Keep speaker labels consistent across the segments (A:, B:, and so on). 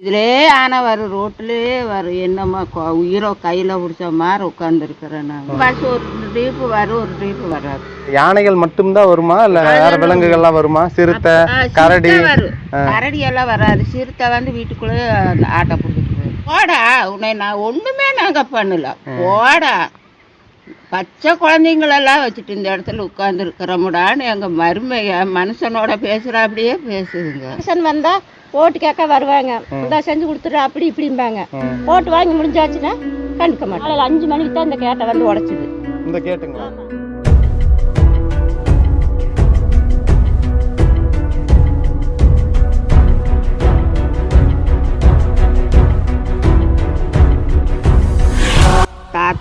A: இதிலே ஆனா வரும் ரோட்லயே வரும் என்னம்மா உயிரோ கையில பிடிச்ச மாதிரி உட்காந்துருக்கிறேன் நான். பஸ் ஒரு ட்ரீப்பு வரும் ஒரு ட்ரீப்பு வராது.
B: யானைகள் மட்டும்தான் வருமா? இல்ல வேற விலங்குகள்லாம் வருமா? சிறுத்தை கரடி
A: வரும் கரடி எல்லாம் வராது. சிறுத்தை வந்து வீட்டுக்குள்ளே அந்த ஆட்டை பிடிச்சிட்டு போடா உன்னை நான் ஒண்ணுமே நாங்க பண்ணல. போடா. பச்சை குழந்தைங்களெல்லாம் வச்சுட்டு இந்த இடத்துல உட்கார்ந்து இருக்கிறோமுடான்னு எங்க மருமைய மனுஷனோட பேசுற அப்படியே பேசுதுங்க.
C: மனுஷன் வந்தா ஓட்டு கேட்க வருவாங்க. இந்த செஞ்சு கொடுத்துரு அப்படி இப்படிம்பாங்க. ஓட்டு வாங்கி முடிஞ்சாச்சுன்னா கண்டுக்க மாட்டோம் அஞ்சு மணிக்கு தான் இந்த கேட்டை வந்து உடைச்சிது.
B: இந்த கேட்டுங்களா?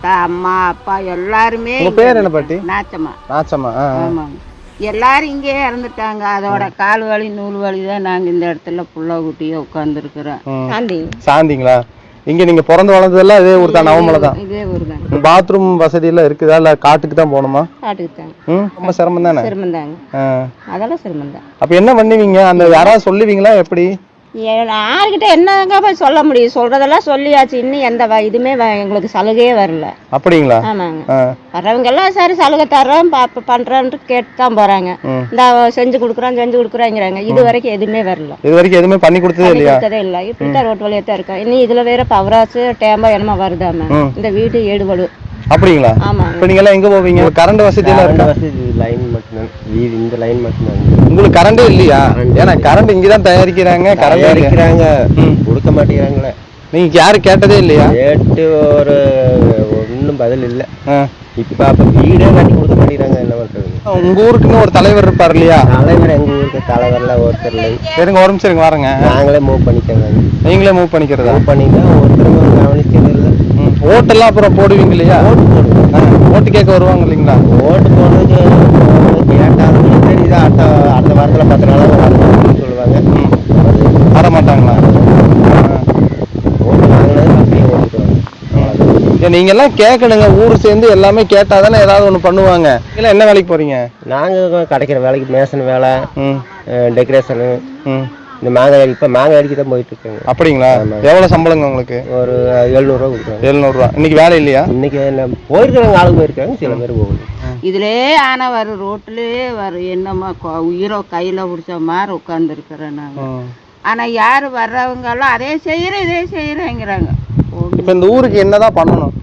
A: தாத்தா அம்மா அப்பா எல்லாருமே
B: உங்க பேர் என்ன பாட்டி?
A: நாச்சம்மா.
B: நாச்சம்மா.
A: ஆமாங்க எல்லாரும் இங்கே இறந்துட்டாங்க. அதோட கால் வலி நூல் வலி தான் நாங்கள் இந்த இடத்துல புள்ள குட்டியை உட்காந்துருக்குறோம்.
C: சாந்தி.
B: சாந்திங்களா? இங்க நீங்க பிறந்து வளர்ந்ததெல்லாம் இதே ஊர் தான் நவமலை தான்.
A: இதே ஊர் தான்.
B: பாத்ரூம் வசதி எல்லாம் இருக்குதா? இல்ல காட்டுக்கு தான் போகணுமா?
C: காட்டுக்கு
B: ம் ரொம்ப சிரமம் தானே?
C: சிரமம் தாங்க. அதெல்லாம் சிரமம் தான்.
B: அப்ப என்ன பண்ணுவீங்க? அந்த யாராவது சொல்லுவீங்களா? எப்படி?
C: யாருக்கிட்ட என்னங்க போய் சொல்ல முடியும்? சொல்றதெல்லாம் சொல்லியாச்சு. இன்னும் எந்த வ- இதுமே வ- எங்களுக்கு சலுகையே வரல.
B: அப்படிங்களா?
C: ஆமாங்க.
B: ஆ,
C: வர்றவங்க எல்லாம் சரி சலுகை தர்றோம் பாப்ப பண்றோன்ட்டு கேட்டு தான் போறாங்க.
B: ம்.
C: இந்த செஞ்சு கொடுக்குறோம் செஞ்சு கொடுக்குறோங்கிறாங்க. இது வரைக்கும் எதுவுமே வரல.
B: இது வரைக்கும் எதுவுமே பண்ணி கொடுத்ததே இல்லையா?
C: கொடுத்ததே இல்லை. இப்படி தான் ரோட்டு வழியாக தான் இருக்கோம். இன்னும் இதுல வேற பவராசு டேம்பா என்னமோ வருதாம.
B: ம்.
C: இந்த வீடு ஏடுபடு.
B: அப்படிங்களா? இப்ப நீங்க எல்லாம் எங்க போவீங்க? கரண்ட் வசதி எல்லாம் இருக்கா?
D: லைன் மட்டும்தான். வீடு இந்த லைன் மட்டும்தான்.
B: உங்களுக்கு கரண்டே இல்லையா? ஏன்னா கரண்ட் இங்கதான் தயாரிக்கிறாங்க கரண்ட்
D: இருக்கிறாங்க
B: ம்.
D: கொடுக்க மாட்டேங்கிறாங்களே.
B: நீங்க யாரும் கேட்டதே இல்லையா?
D: கேட்டு ஒரு ஒன்றும் பதில் இல்லை. இப்போ அப்போ வீடே கட்டி கொடுக்க மாட்டேங்கிறாங்க என்ன பண்ணுறது
B: உங்க ஊருக்குன்னு ஒரு தலைவர் இருப்பார் இல்லையா?
D: தலைவர் எங்கள் ஊருக்கு? தலைவரில் ஒருத்தர் இல்லை.
B: சரிங்க ஒரு நிமிஷம் இருங்க வரேங்க.
D: நாங்களே மூவ் பண்ணிக்கோங்க
B: நீங்களே மூவ் பண்ணிக்கிறதா?
D: மூவ் பண்ணிங்க ஒருத்தரும் கவனிக்கிறது இல்லை
B: ம். ஓட்டெல்லாம் அப்புறம் போடுவீங்க இல்லையா?
D: ஓட்டு போடுவோம்.
B: ஓட்டு கேட்க வருவாங்க இல்லைங்களா?
D: ஓட்டு போடுறது கேட்டாலும் இது அடுத்த அடுத்த வாரத்தில் பத்து நாளாக வரணும்னு சொல்லுவாங்க.
B: ம். வர மாட்டாங்களா.
D: ஓட்டு வாங்கினது அப்படியே ஓட்டுவாங்க
B: ஏன் நீங்க எல்லாம் கேட்கணுங்க. ஊர் சேர்ந்து எல்லாமே கேட்டாதானே ஏதாவது ஒண்ணு பண்ணுவாங்க. இல்ல என்ன வேலைக்கு போறீங்க?
D: நாங்கள் கிடைக்கிற வேலைக்கு மேசன் வேலை டெக்கரேஷனு
B: ம்.
D: இந்த மாங்காய் இப்போ மாங்காய் அடிக்க தான் போயிட்டு இருக்கேங்க
B: அப்படிங்களா எவ்வளவு சம்பளங்க உங்களுக்கு?
D: ஒரு எழுநூறுவா கொடுக்குறாங்க.
B: எழுநூறுவா. இன்னைக்கு வேலை இல்லையா?
D: இன்னைக்கு போயிருக்கிறவங்க ஆளுங்க போயிருக்காங்க சில பேர் போகணும்
A: இதிலே ஆனா வரும் ரோட்லயே வரும் என்னம்மா உயிரோ கையில பிடிச்ச மாதிரி உட்காந்துருக்குறேன் நாங்க.
B: ம்.
A: ஆனா யாரு வர்றவங்க எல்லாம் அதே செய்யறேன் இதே செய்யறேங்கிறாங்க.
B: இப்ப இந்த ஊருக்கு என்னதான் பண்ணணும்?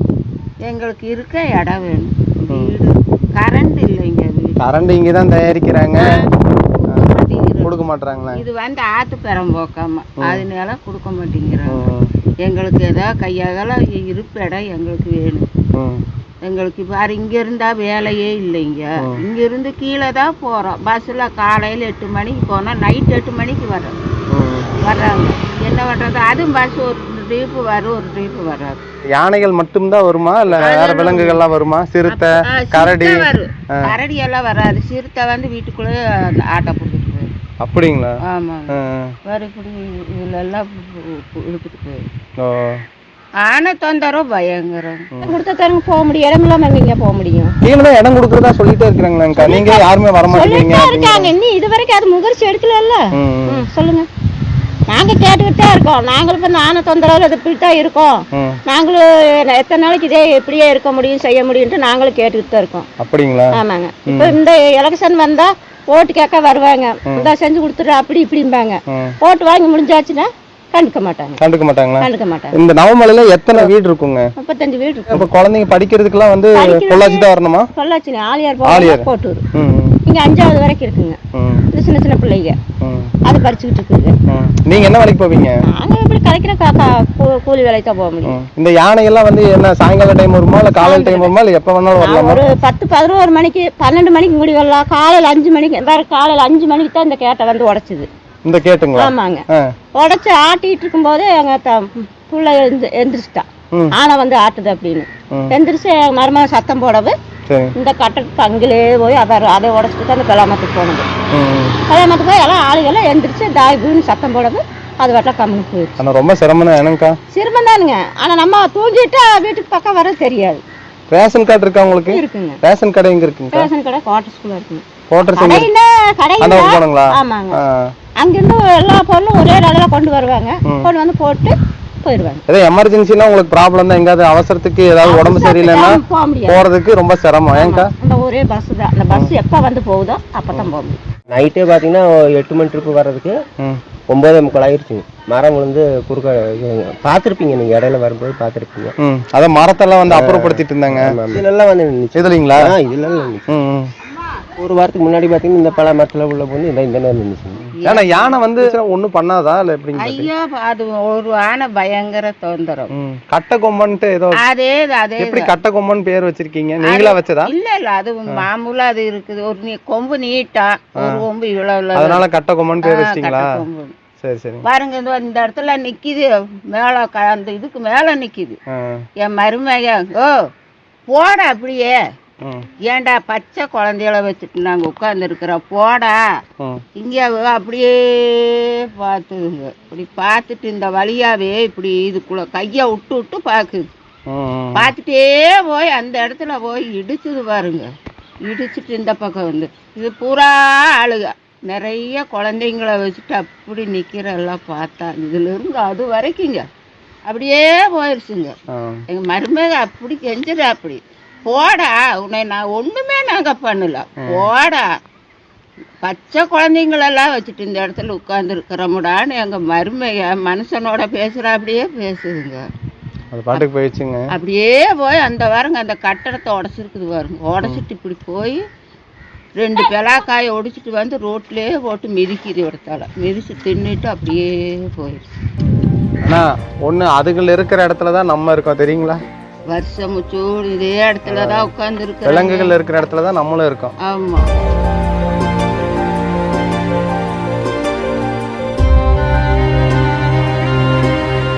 A: எங்களுக்கு இருக்க இடம் வேணும். வீடு கரண்ட் இல்லைங்க
B: கரண்ட் இங்க தான் தயாரிக்கிறாங்க. கொடுக்க மாட்டாங்களா
A: இது வந்து ஆத்து பெரம்போக்காம அதனால கொடுக்க மாட்டேங்கிறாங்க. எங்களுக்கு ஏதோ கையாகலாம் இருப்பு இடம் எங்களுக்கு வேணும். எங்களுக்கு பாரு இங்க இருந்தா வேலையே இல்லைங்க. இங்க இருந்து கீழே தான் போறோம். பஸ்ல காலையில எட்டு மணிக்கு போனா நைட் எட்டு மணிக்கு வரோம் வர்றாங்க. என்ன பண்றது? அதுவும் பஸ் ஒரு ட்ரீப்பு வரும் ஒரு ட்ரீப்பு வராது.
B: யானைகள் மட்டும்தான் வருமா? இல்ல வேற விலங்குகள்லாம் வருமா? சிறுத்தை கரடி
A: கரடி எல்லாம் வராது. சிறுத்தை வந்து வீட்டுக்குள்ளே ஆட்டை பிடிச்சிட்டு
B: அப்படிங்களா?
A: ஆமாங்க.
B: ஆ,
A: வரைக்குடி இதுல எல்லாம் பு- பு- இழுத்துட்டு போயிடும்
B: ஓ.
A: ஆனை தொந்தரவு பயங்கரம்.
C: கொடுத்த தரங்க போக முடியும். இடம் இல்லாம எங்க போக முடியும்?
B: தான் இடம் கொடுக்கறதா சொல்லிட்டே இருக்கிறாங்களாக்கா நீங்க யாருமே வர
C: சொல்லிட்டே இருக்காங்க. இன்னும் இது வரைக்கும் அது முகர்ச்சி எடுக்கல
B: ம்.
C: ம். சொல்லுங்க. நாங்க கேட்டுக்கிட்டு தான் இருக்கோம். நாங்களும் இப்ப நானும் தொந்தரவுல இப்படி தான் இருக்கோம். நாங்களும் எத்தனை நாளைக்கு இதே இப்படியே இருக்க முடியும் செய்ய முடியும்ட்டு நாங்களும் கேட்டுக்கிட்டு தான் இருக்கோம்.
B: அப்படிங்களா?
C: ஆமாங்க. இப்போ இந்த எலெக்ஷன் வந்தா ஓட்டு கேட்க வருவாங்க. இந்த செஞ்சு கொடுத்துரு அப்படி இப்படிம்பாங்க. ஓட்டு வாங்கி முடிஞ்சாச்சுன்னா கண்டுக்க மாட்டாங்க.
B: கண்டுக்க மாட்டாங்களா?
C: கண்டுக்க மாட்டாங்க.
B: இந்த நவமலையில எத்தனை வீடு இருக்குங்க?
C: முப்பத்தஞ்சு வீடு இருக்கு.
B: இப்ப குழந்தைங்க படிக்கிறதுக்கெல்லாம் வந்து பொள்ளாச்சி தான் வரணுமா?
C: பொள்ளாச்சி ஆலியார்
B: ஆலியார்.
C: இங்க அஞ்சாவது வரைக்கும் இருக்குங்க. இது சின்ன சின்ன பிள்ளைங்க. அது படிச்சுக்கிட்டு இருக்குங்க.
B: நீங்க என்ன வேலைக்கு போவீங்க?
C: நாங்க எப்படி கிடைக்கிற காக்கா கூலி வேலைக்கு தான் போக முடியும்.
B: இந்த யானைகள்லாம் வந்து என்ன சாயங்கால டைம் வருமா இல்ல காலையில டைம் வருமா இல்ல எப்ப வேணாலும் வரலாமா?
C: ஒரு பத்து பதினோரு மணிக்கு பன்னெண்டு மணிக்கு முடி வரலாம் காலையில அஞ்சு மணிக்கு வேற காலையில அஞ்சு மணிக்கு தான் இந்த கேட்டை வந்து உடைச்சுது.
B: இந்த கேட்டுங்களா?
C: ஆமாங்க. உடைச்சு ஆட்டிட்டு இருக்கும்போது எங்க த- புள்ள
B: ம்.
C: ஆனை வந்து ஆட்டுது அப்படின்னு. எந்திரிச்சு எங்க மருமகன் சத்தம் போடவு இந்த கட்டத்துக்கு அங்கிலே போய் அதை அதை உடச்சிட்டு தான் இந்த கல்யாணத்துக்கு போனது. கல்யாணத்துக்கு போய் எல்லாம் ஆளுகெல்லாம் எந்திரிச்சு தாய் பூன்னு சத்தம் போடவு அது வட்டல கம்முன்னு போயிடுச்சு.
B: ஆனா ரொம்ப சிரமம் தான் என்னங்கக்கா
C: சிரமம் தானுங்க. ஆனா நம்ம தூங்கிட்டு வீட்டுக்கு பக்கம் வர தெரியாது.
B: ரேஷன் கார்டு இருக்கா உங்களுக்கு?
C: இருக்குங்க.
B: ரேஷன் கடை எங்க இருக்குங்கக்கா?
C: ரேஷன் கடை குவார்டர் ஸ்கூல்ல இருக்குங்க. கடையில கடை
B: அந்த பக்கம் போகணுங்களா
C: ஆமாங்க.
B: ஆ.
C: அங்கேருந்து எல்லா பொருளும் ஒரே நாளில் கொண்டு வருவாங்க. கொண்டு வந்து போட்டு போயிடுவாங்க
B: ஏதோ எமர்ஜென்சினா உங்களுக்கு ப்ராப்ளம் தான். எங்காவது அவசரத்துக்கு ஏதாவது உடம்பு சரியில்லைன்னா
C: போக முடியாது.
B: போறதுக்கு ரொம்ப சிரமம். ஏங்கா?
C: அந்த ஒரே பஸ் தான். அந்த பஸ் எப்போ வந்து போகுதோ அப்போ தான் போக முடியும்.
D: நைட்டே பார்த்தீங்கன்னா எட்டு மணி ட்ரிப்பு வர்றதுக்கு ஒம்பதே முக்கால் ஆயிருச்சுங்க. மரம் விழுந்து குறுக்க பார்த்துருப்பீங்க நீங்கள் இடையில வரும்போது பார்த்துருப்பீங்க
B: அதான் மரத்தெல்லாம் வந்து அப்புறப்படுத்திட்டு இருந்தாங்க.
D: இதுலலாம் வந்து நின்னுச்சு.
B: இதுலீங்களா?
D: இதெல்லாம். ஒரு வாரத்துக்கு முன்னாடி பார்த்தீங்கன்னா இந்த பல மரத்தில் உள்ள போது இந்த இந்த நேரம் நின்றுச்சுங்க
B: ஏன்னா யானை வந்து ஒண்ணும் பண்ணாதா? இல்ல எப்படிங்க
A: ஐயோ அது ஒரு ஆனை பயங்கர தொந்தரவு.
B: ம். கட்டை கொம்பன்ட்டு ஏதோ
A: அதே அதே
B: எப்படி கட்டை கொம்பன் பேர் வச்சிருக்கீங்க? நீங்களா வச்சதா?
A: இல்ல இல்ல அது மாமூலா அது இருக்குது. ஒரு நீ கொம்பு நீட்டா ஒரு கொம்பு இவ்வளவு
B: அதனால கட்டை கொம்பன் பேர் வச்சிட்டீங்களா?
A: கட்டை கொம்பு.
B: சரி சரி.
A: பாருங்க இந்த இந்த இடத்துல நிக்குது. மேல அந்த இதுக்கு மேல நிக்குது. என் மருமக ஓ போட அப்படியே. ஏன்டா பச்சை குழந்தைகள வச்சுட்டு நாங்க உட்கார்ந்து இருக்கிறோம் போடா இங்கே அப்படியே பார்த்துதுங்க இப்படி பார்த்துட்டு இந்த வழியாவே இப்படி இதுக்குள்ள கையை விட்டு விட்டு பார்க்குது. பார்த்துட்டே போய் அந்த இடத்துல போய் இடிச்சுது பாருங்க. இடிச்சிட்டு இந்த பக்கம் வந்து. இது பூரா ஆளுக. நிறைய குழந்தைங்கள வச்சுட்டு அப்படி நிக்கிற எல்லாம் பார்த்தா இதுல இருந்து அது வரைக்குங்க. அப்படியே போயிருச்சுங்க.
B: ஆ.
A: எங்க மருமக அப்படி கெஞ்சுது அப்படி. போடா உன்னை நான் ஒண்ணுமே நாங்க பண்ணல. போடா. பச்சை குழந்தைங்களெல்லாம் வச்சுட்டு இந்த இடத்துல உட்கார்ந்து இருக்கிறோமுடான்னு எங்க மருமைய மனுஷனோட பேசுற அப்படியே பேசுதுங்க.
B: பாட்டுக்கு போயிடுச்சுங்க.
A: அப்படியே போய் அந்த வாரங்க அந்த கட்டடத்தை உடச்சிருக்குது பாருங்க. உடச்சிட்டு இப்படி போய் ரெண்டு பெலாக்காயை ஒடிச்சிட்டு வந்து ரோட்லயே போட்டு மிதிக்குது இடத்தால. மிதிச்சு தின்னுட்டு அப்படியே போயிடுச்சு.
B: ஆனா ஒண்ணு அதுகள் இருக்கிற இடத்துல தான் நம்ம இருக்கோம் தெரியுங்களா?
A: வருஷம் முச்சூடு இதே இடத்துல தான் உட்கார்ந்து இருக்கிறோம்
B: விலங்குகள் இருக்கிற இடத்துல தான் நம்மளும் இருக்கோம்.
A: ஆமா.